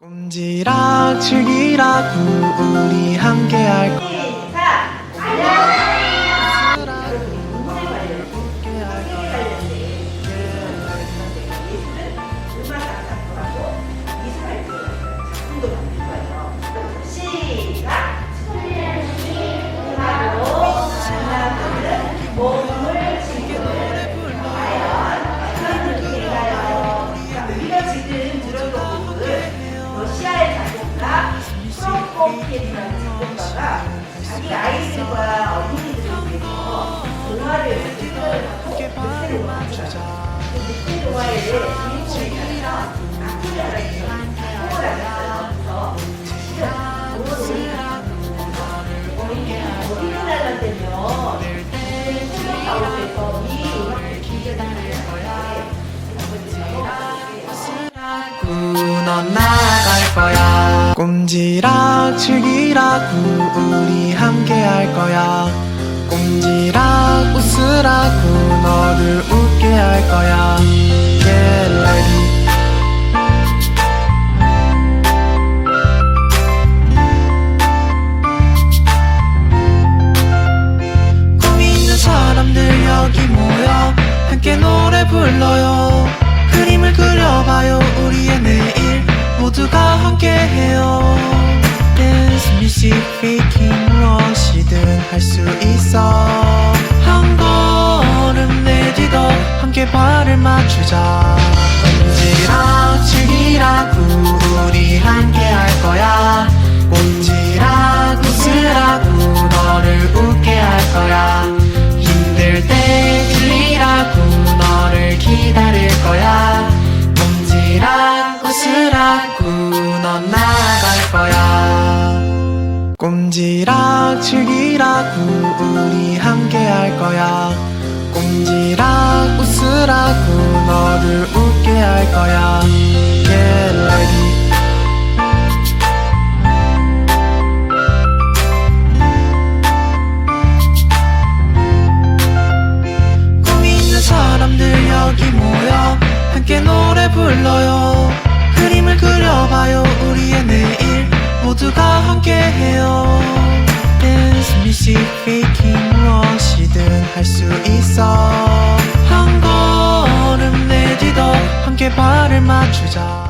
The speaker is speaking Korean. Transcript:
꼼지락 즐기라고 우리 함께 할 거야 프로코피에프라는 작곡가가 자기 아이들과 어린이들을 위해서 동화를 만들어요. 그 늑대 주인공이 알았어요. 그래서 가운데서 이 음악을 기대하는 넌 나갈 거야 꼼지락 즐기라고 우리 함께 할 거야. 꼼지락 웃으라고 너를 웃게 할 거야. Get ready. 꿈 있는 사람들 여기 모여 함께 노래 불러요 Music, faking, 무엇이든 할 수 있어. 한 걸음 내디도 함께 발을 맞추자. 즐기라고 우리 함께 할 거야. 꼼지락 웃으라고 너를 웃게 할 거야. 힘들 때 들리라고 너를 기다릴 거야. 꼼지락 웃으라고 꼼지락 즐기라고 우리 함께 할 거야. 꼼지락 웃으라고 너를 웃게 할 거야 할 수 있어. 한 걸음 내디도 함께 발을 맞추자